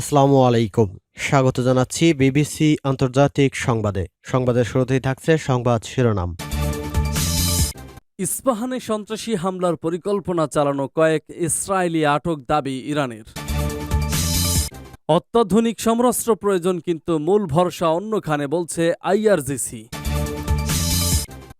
আসসালামু আলাইকুম। স্বাগত জানাচ্ছি বিবিসি আন্তর্জাতিক সংবাদে। সংবাদের শুরুতেই থাকছে সংবাদ শিরোনাম। ইস্পাহানে সন্ত্রাসী হামলার পরিকল্পনা চালানো কয়েক ইসরায়েলি আটক দাবি ইরানের। অত্যাধুনিক সমরাস্ত্র প্রয়োজন কিন্তু মূল ভরসা অন্যখানে বলছে আইআরজিসি।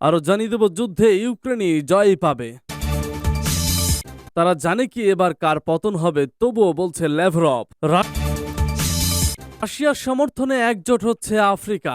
আরও জানিয়ে দেব যুদ্ধে ইউক্রেনই জয় পাবে। তারা জানে কি এবার কার পতন হবে, তবুও বলছে লেভরভ রা- রাশিয়ার সমর্থনে একজোট হচ্ছে আফ্রিকা।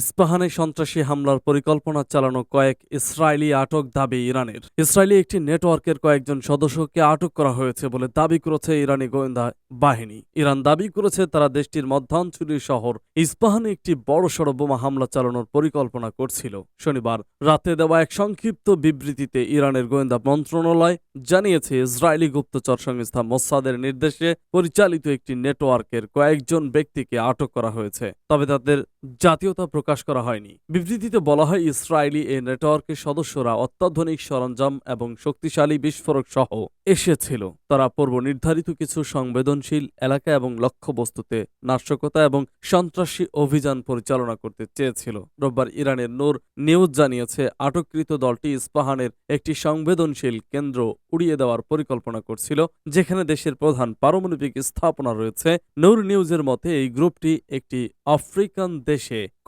ইস্পাহানে সন্ত্রাসী হামলার পরিকল্পনা চালানো কয়েক ইসরায়েলি আটক দাবি ইরানের। ইসরায়েলি একটি নেটওয়ার্কের কয়েকজন সদস্যকে আটক করা হয়েছে বলে দাবি করেছে ইরানি গোয়েন্দা বাহিনী। ইরান দাবি করেছে তারা দেশটির মধ্যাঞ্চলীয় শহর ইস্পাহানে একটি বড়সড় বোমা হামলা চালানোর পরিকল্পনা করছিল। শনিবার রাতে দেওয়া এক সংক্ষিপ্ত বিবৃতিতে ইরানের গোয়েন্দা মন্ত্রণালয় জানিয়েছে, ইসরায়েলি গুপ্তচর সংস্থা মোসাদের নির্দেশে পরিচালিত একটি নেটওয়ার্কের কয়েকজন ব্যক্তিকে আটক করা হয়েছে। তবে তাদের জাতীয়তা প্রকাশ করা হয়নি। বিবৃতিতে বলা হয়, ইসরায়েলি এই নেটওয়ার্কের সদস্যরা অত্যাধুনিক সরঞ্জাম এবং শক্তিশালী বিস্ফোরক সহ এসেছিল। তারা পূর্ব নির্ধারিত কিছু সংবেদনশীল এলাকা এবং লক্ষ্যবস্তুতে নাশকতা এবং সন্ত্রাসী অভিযান পরিচালনা করতে চেয়েছিল। রোববার ইরানের নূর নিউজ জানিয়েছে, আটককৃত দলটি ইস্পাহানের একটি সংবেদনশীল কেন্দ্র উড়িয়ে দেওয়ার পরিকল্পনা করছিল, যেখানে দেশের প্রধান পারমাণবিক স্থাপনা রয়েছে। নূর নিউজের মতে, এই গ্রুপটি একটি আফ্রিকান দেশে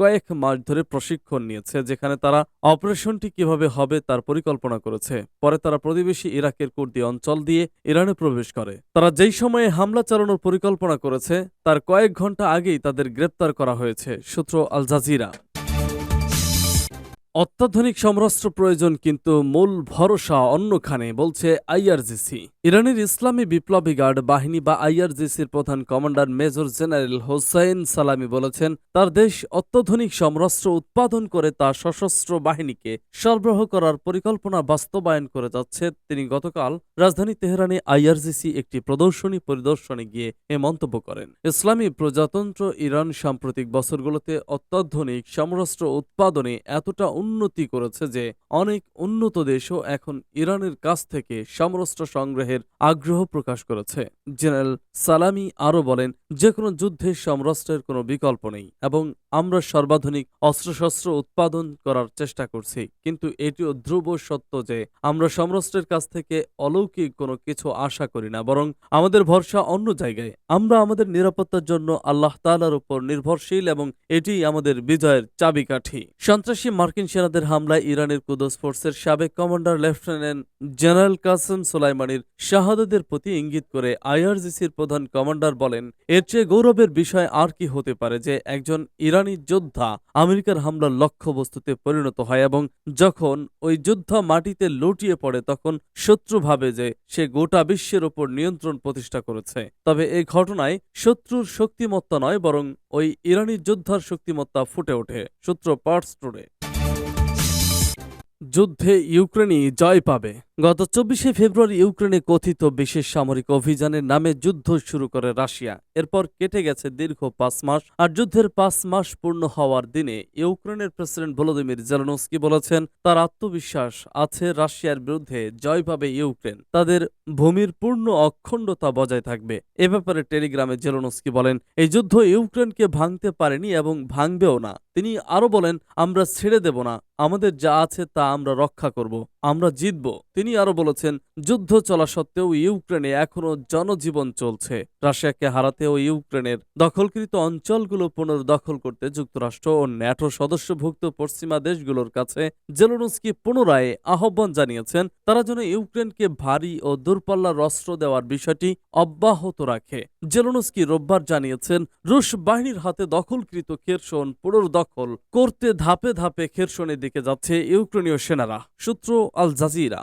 কয়েক মাস ধরে প্রশিক্ষণ নিয়েছে, যেখানে তারা অপারেশনটি কীভাবে হবে তার পরিকল্পনা করেছে। পরে তারা প্রতিবেশী ইরাকের কুর্দি অঞ্চল দিয়ে ইরানে প্রবেশ করে। তারা যেই সময়ে হামলা চালানোর পরিকল্পনা করেছে, তার কয়েক ঘণ্টা আগেই তাদের গ্রেপ্তার করা হয়েছে, সূত্র আল জাজিরা। অত্যাধুনিক সমরাস্ত্র প্রয়োজন কিন্তু মূল ভরসা অন্যখানে, বলছে আইআরজিসি। ইরানের ইসলামী বিপ্লবী গার্ড বাহিনী বা আইআরজিসির প্রধান কমান্ডার মেজর জেনারেল হোসাইন সালামি বলেছেন, তার দেশ অত্যাধুনিক সমরাস্ত্র উৎপাদন করে তা সশস্ত্র বাহিনীকে সরবরাহ করার পরিকল্পনা বাস্তবায়ন করে যাচ্ছে। তিনি গতকাল রাজধানী তেহরানে আইআরজিসি একটি প্রদর্শনী পরিদর্শনে গিয়ে এ মন্তব্য করেন। ইসলামী প্রজাতন্ত্র ইরান সাম্প্রতিক বছরগুলোতে অত্যাধুনিক সমরাস্ত্র উৎপাদনে এতটা উন্নতি করেছে যে অনেক উন্নত দেশও এখন ইরানের কাছ থেকে সমরাস্ত্র সংগ্রহের আগ্রহ প্রকাশ করেছে। জেনারেল সালামি আরও বলেন যে কোনো যুদ্ধে সমরাস্ত্রের কোনো বিকল্প নেই এবং আমরা সর্বাধুনিক অস্ত্রশস্ত্র উৎপাদন করার চেষ্টা করছি। কিন্তু এটিও ধ্রুব সত্য যে আমরা সমরাস্ত্রের কাছ থেকে অলৌকিক কোনো কিছু আশা করি না, বরং আমাদের ভরসা অন্য জায়গায়। আমরা আমাদের নিরাপত্তার জন্য আল্লাহ তালার উপর নির্ভরশীল এবং এটি আমাদের বিজয়ের চাবিকাঠি। সন্ত্রাসী মার্কিন সেনাদের হামলায় ইরানের কুদস ফোর্সের সাবেক কমান্ডার লেফটেন্যান্ট জেনারেল কাসেম সোলাইমানির শাহাদাতের প্রতি ইঙ্গিত করে আইআরজিসির প্রধান কমান্ডার বলেন, এর চেয়ে গৌরবের বিষয় আর কি হতে পারে যে একজন ইরানি যোদ্ধা আমেরিকার হামলার লক্ষ্যবস্তুতে পরিণত হয় এবং যখন ওই যোদ্ধা মাটিতে লুটিয়ে পড়ে তখন শত্রু ভাবে যে সে গোটা বিশ্বের ওপর নিয়ন্ত্রণ প্রতিষ্ঠা করেছে। তবে এই ঘটনায় শত্রুর শক্তিমত্তা নয়, বরং ওই ইরানি যোদ্ধার শক্তিমত্তা ফুটে ওঠে। সূত্র পার্টস টুডে। যুদ্ধে ইউক্রেনই জয় পাবে। গত চব্বিশে ফেব্রুয়ারি ইউক্রেনে কথিত বিশেষ সামরিক অভিযানের নামে যুদ্ধ শুরু করে রাশিয়া। এরপর কেটে গেছে দীর্ঘ পাঁচ মাস আর যুদ্ধের পাঁচ মাস পূর্ণ হওয়ার দিনে ইউক্রেনের প্রেসিডেন্ট ভলোদিমির জেলনস্কি বলেছেন, তার আত্মবিশ্বাস আছে রাশিয়ার বিরুদ্ধে জয় পাবে ইউক্রেন। তাদের ভূমির পূর্ণ অখণ্ডতা বজায় থাকবে। এ ব্যাপারে টেলিগ্রামে জেলনস্কি বলেন, এই যুদ্ধ ইউক্রেনকে ভাঙতে পারেনি এবং ভাঙবেও না। তিনি আরও বলেন, আমরা ছেড়ে দেব না। আমাদের যা আছে তা আমরা রক্ষা করব। আমরা জিতব। তিনি আরও বলেছেন, যুদ্ধ চলা সত্ত্বেও ইউক্রেনে এখনও জনজীবন চলছে। রাশিয়াকে হারাতেও ইউক্রেনের দখলকৃত অঞ্চলগুলো পুনর্দখল করতে যুক্তরাষ্ট্র ও ন্যাটো সদস্যভুক্ত পশ্চিমা দেশগুলোর কাছে জেলোনস্কি পুনরায় আহ্বান জানিয়েছেন, তারা যেন ইউক্রেনকে ভারী ও দূরপাল্লার অস্ত্র দেওয়ার বিষয়টি অব্যাহত রাখে। জেলোনস্কি রোববার জানিয়েছেন, রুশ বাহিনীর হাতে দখলকৃত খেরসন পুনর্দখল করতে ধাপে ধাপে খেরসনের দিকে যাচ্ছে ইউক্রেনীয় সেনারা। সূত্র আল জাজিরা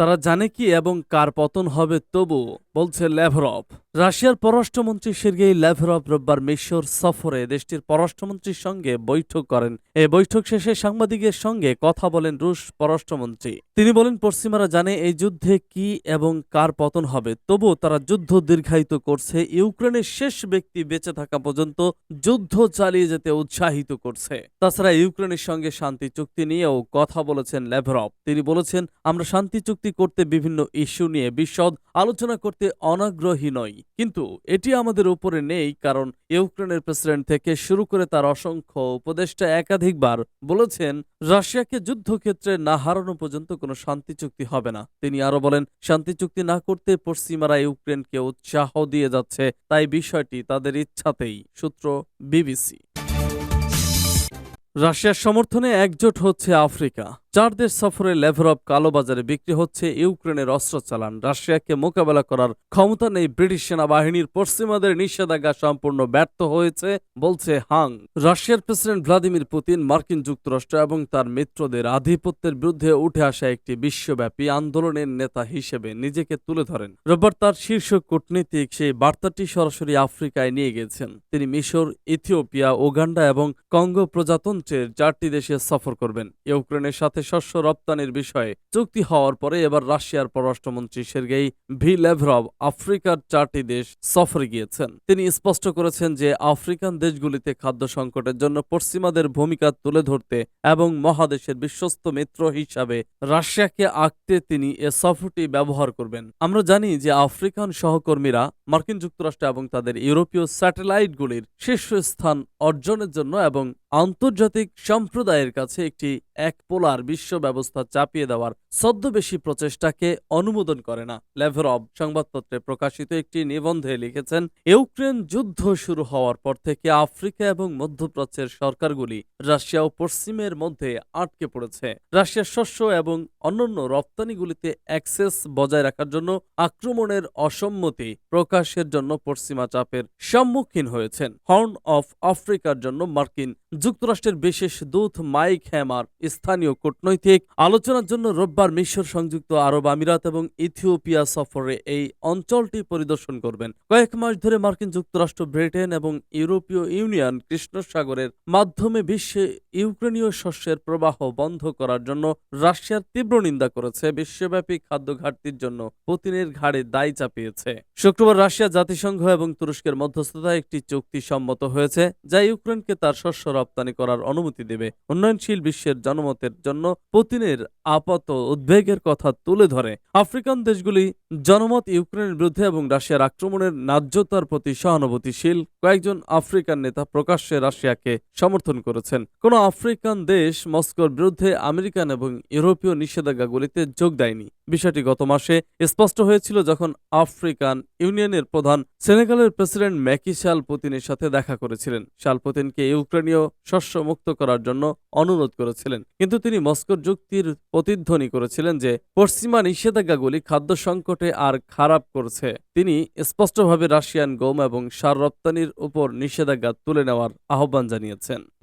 তারা জানে কি এবং কার পতন হবে তবু, বলছে ল্যাভরভ। রাশিয়ার পররাষ্ট্রমন্ত্রী সের্গেই ল্যাভরভ রোববার মিশর সফরে দেশটির পররাষ্ট্রমন্ত্রীর সঙ্গে বৈঠক করেন। এই বৈঠক শেষে সাংবাদিকের সঙ্গে কথা বলেন রুশ পররাষ্ট্রমন্ত্রী। তিনি বলেন, পশ্চিমারা জানে এই যুদ্ধে কি এবং কার পতন হবে তবুও তারা যুদ্ধ দীর্ঘায়িত করছে, ইউক্রেনের শেষ ব্যক্তি বেঁচে থাকা পর্যন্ত যুদ্ধ চালিয়ে যেতে উৎসাহিত করছে। তাছাড়া ইউক্রেনের সঙ্গে শান্তি চুক্তি নিয়েও কথা বলেছেন ল্যাভরভ। তিনি বলেছেন, আমরা শান্তি চুক্তি করতে বিভিন্ন ইস্যু নিয়ে বিশদ আলোচনা করতে অনাগ্রহী নই। কিন্তু এটি আমাদের উপরে নেই, কারণ ইউক্রেনের প্রেসিডেন্ট থেকে শুরু করে তার অসংখ্য উপদেষ্টা একাধিকবার বলেছেন, রাশিয়াকে যুদ্ধক্ষেত্রে না হারানো পর্যন্ত কোনো শান্তি চুক্তি হবে না। তিনি আরও বলেন, শান্তি চুক্তি না করতে পশ্চিমারা ইউক্রেনকে উৎসাহ দিয়ে যাচ্ছে, তাই বিষয়টি তাদের ইচ্ছাতেই। সূত্র বিবিসি। রাশিয়ার সমর্থনে একজোট হচ্ছে আফ্রিকা। চার দেশ সফরে লেভরভ কালোবাজারে বিক্রি হচ্ছে ইউক্রেনের অস্ত্র চালান। রাশিয়াকে মোকাবেলা করার ক্ষমতা নেই ব্রিটিশ সেনাবাহিনীর। পশ্চিমাদের নিষেধাজ্ঞা সম্পূর্ণ ব্যর্থ হয়েছে, বলছে হাং। রাশিয়ার প্রেসিডেন্ট ভ্লাদিমির পুতিন, মার্কিন যুক্তরাষ্ট্র এবং তার মিত্রদের আধিপত্যের বিরুদ্ধে উঠে আসা একটি বিশ্বব্যাপী আন্দোলনের নেতা হিসেবে নিজেকে তুলে ধরেন। রোববার তার শীর্ষ কূটনীতিক সেই বার্তাটি সরাসরি আফ্রিকায় নিয়ে গেছেন। তিনি মিশর, ইথিওপিয়া ওগান্ডা এবং কঙ্গো প্রজাতন্ত্রের চারটি দেশে সফর করবেন। ইউক্রেনের সাথে শস্য রপ্তানির বিষয়ে চুক্তি হওয়ার পরে এবার রাশিয়ার পররাষ্ট্রমন্ত্রী সের্গেই ভি লেভরভ আফ্রিকার চারটি দেশ সফরে গিয়েছেন। তিনি স্পষ্ট করেছেন যে আফ্রিকান দেশগুলিতে খাদ্য সংকটের জন্য পশ্চিমাদের ভূমিকা তুলে ধরতে এবং মহাদেশের বিশ্বস্ত মিত্র হিসাবে রাশিয়াকে আঁকতে তিনি এ সফরটি ব্যবহার করবেন। আমরা জানি যে আফ্রিকান সহকর্মীরা মার্কিন যুক্তরাষ্ট্র এবং তাদের ইউরোপীয় স্যাটেলাইটগুলির শীর্ষস্থান অর্জনের জন্য এবং আন্তর্জাতিক সম্প্রদায়ের কাছে একটি এক পোলার বিশ্ব ব্যবস্থা চাপিয়ে দেওয়ার ছদ্মবেশী প্রচেষ্টাকে অনুমোদন করে না। লেভরভ সংবাদপত্রে প্রকাশিত একটি নিবন্ধে লিখেছেন, ইউক্রেন যুদ্ধ শুরু হওয়ার পর থেকে আফ্রিকা এবং মধ্যপ্রাচ্যের সরকারগুলি রাশিয়া ও পশ্চিমের মধ্যে আটকে পড়েছে। রাশিয়ার শস্য এবং অন্যান্য রপ্তানিগুলিতে অ্যাক্সেস বজায় রাখার জন্য আক্রমণের অসম্মতি প্রকাশের জন্য পশ্চিমা চাপের সম্মুখীন হয়েছেন। হর্ন অফ আফ্রিকার জন্য মার্কিন যুক্তরাষ্ট্রের বিশেষ দূত মাইক হ্যামার স্থানীয় কূটনৈতিক আলোচনার জন্য রোববার মিশর সংযুক্ত আরব আমিরাত এবং ইথিওপিয়া সফরে এই অঞ্চলটি পরিদর্শন করবেন। কয়েক মাস ধরে মার্কিন যুক্তরাষ্ট্র, ব্রিটেন এবং ইউরোপীয় ইউনিয়ন কৃষ্ণ সাগরের মাধ্যমে বিশ্বে ইউক্রেনীয় শস্যের প্রবাহ বন্ধ করার জন্য রাশিয়ার তীব্র নিন্দা করেছে। বিশ্বব্যাপী খাদ্য ঘাটতির জন্য পুতিনের ঘাড়ে দায় চাপিয়েছে। শুক্রবার রাশিয়া জাতিসংঘ এবং তুরস্কের মধ্যস্থতায় একটি চুক্তি সম্মত হয়েছে, যা ইউক্রেনকে তার শস্য রপ্তানি করার অনুমতি দেবে। উন্নয়নশীল বিশ্বের জনমতের জন্য পুতিনের আপাত উদ্বেগের কথা তুলে ধরে। আফ্রিকান দেশগুলি জনমত ইউক্রেনের বিরুদ্ধে এবং রাশিয়ার আক্রমণের ন্যায্যতার প্রতি সহানুভূতিশীল কয়েকজন আফ্রিকান নেতা প্রকাশ্যে রাশিয়াকে সমর্থন করেছেন। কোন আফ্রিকান দেশ মস্কোর বিরুদ্ধে আমেরিকান এবং ইউরোপীয় নিষেধাজ্ঞাগুলিতে যোগ দেয়নি। বিষয়টি গত মাসে স্পষ্ট হয়েছিল যখন আফ্রিকান ইউনিয়নের প্রধান সেনেগালের প্রেসিডেন্ট ম্যাকি শাল পুতিনের সাথে দেখা করেছিলেন। শাল পুতিনকে ইউক্রেনীয় শস্য মুক্ত করার জন্য অনুরোধ করেছিলেন। কিন্তু তিনি মস্কোর যুক্তির প্রতিধ্বনি করেছিলেন যে পশ্চিমা নিষেধাজ্ঞাগুলি খাদ্য সংকটে আর খারাপ করছে। তিনি স্পষ্টভাবে রাশিয়ান গম এবং সার রপ্তানির উপর নিষেধাজ্ঞা তুলে নেওয়ার আহ্বান জানিয়েছেন।